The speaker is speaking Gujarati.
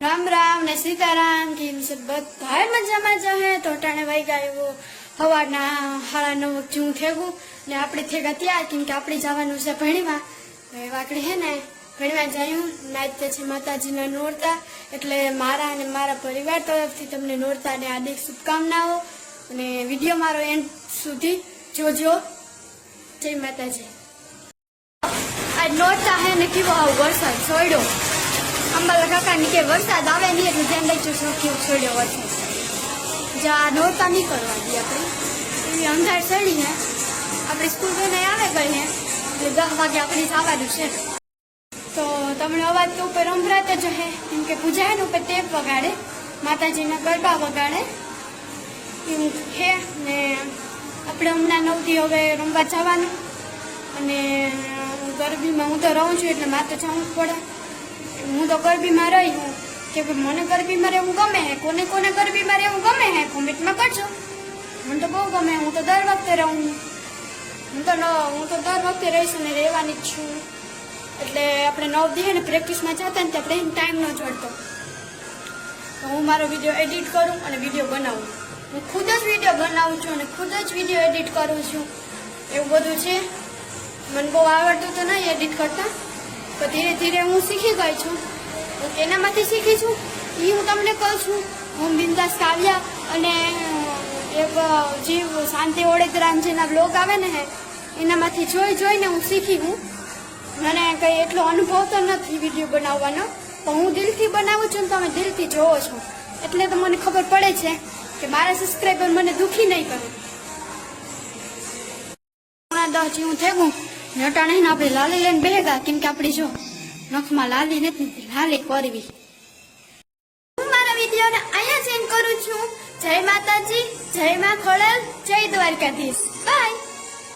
રામ રામ ને સીતારામ, કેમ છે બધા મજામાં હે? તો ટાણે વાઈ ગયો હવાના હાળા નવ જેવું થેગું ને આપણે થેગા ત્યાં કેમ કે આપણે જવાનું છે ભણીમાં હવે વાકડી હે ને, ભણીવા જયું. નાચતે છે માતાજીના નોરતા, એટલે મારા અને મારા પરિવાર તરફથી તમને નોરતા અને હાર્દિક શુભકામનાઓ અને વીડિયો મારો એન્ડ સુધી જોજો. જય માતાજી. આ નોરતા હે ને કેવો આવો વરસાદ છોડ્યો અંબાલા કાકાની કે વરસાદ આવે નહીં એટલે ધ્યાન રાખજો કેવું છોડ્યો વરસાદ જા નોરતા નહીં કરવા દઈએ આપણે એવી અંધાર ચડી આપણે સ્કૂલ જઈને આવે ગઈ ને એટલે દસ વાગે આપણે જવાનું છે તો તમને અવાજ તો ઉપર સંભળાતો જ હે એમ કે પૂજા હે ને ઉપર ટેપ વગાડે માતાજીના ગરબા વગાડે એમ છે ને આપણે હમણાં નવથી હવે રમવા જવાનું અને ગરબીમાં હું તો રહું છું એટલે મારે તો જવું જ પડે હું તો ગરબીમાં રહી હું. કે મને ગરબીમાં રહેવું ગમે હે? કોને કોને ગરબીમાં રહેવું ગમે હે? કોમેન્ટમાં કરજો. મને તો બહુ ગમે. હું તો દર વખતે રહું હું. તો ન, હું તો દર વખતે રહીશ અને રહેવાની જ છું. એટલે આપણે નવ દીએ ને પ્રેક્ટિસમાં જતા ને આપણે ટાઈમ ન જડતો. તો હું મારો વીડિયો એડિટ કરું અને વીડિયો બનાવું. હું ખુદ જ વીડિયો બનાવું છું અને ખુદ જ વીડિયો એડિટ કરું છું. એવું બધું છે. મને બહુ આવડતું તો નહીં એડિટ કરતા. તો ધીરે ધીરે હું શીખી ગઈ છું. તો કેનામાંથી શીખી છું. એ હું તમને કહું છું. હું બિંદાસ કાવ્યા અને એક જીવ શાંતિ ઓળેદરામજીના બ્લોગ આવે ને હે, એનામાંથી જોઈ જોઈને હું શીખી હું. મને કંઈ એટલો અનુભવ તો નથી વીડિયો બનાવવાનો, પણ હું દિલથી બનાવું છું તમે દિલથી જોવો છો. એટલે તો મને ખબર પડે છે કે મારા સબસ્ક્રાઈબર મને દુઃખી નહીં કરે. દસ જેવું થયું નટાણે ને આપણે લાલી લઈને બેગા કેમ કે આપણી જો નખમાં લાલી નથી, લાલી કરવી. હું મારા વિડીયોને અહીંયા સેન્ડ કરું છું. જય માતાજી, જય માં ખોડલ, જય દ્વારકાધીશ. બાય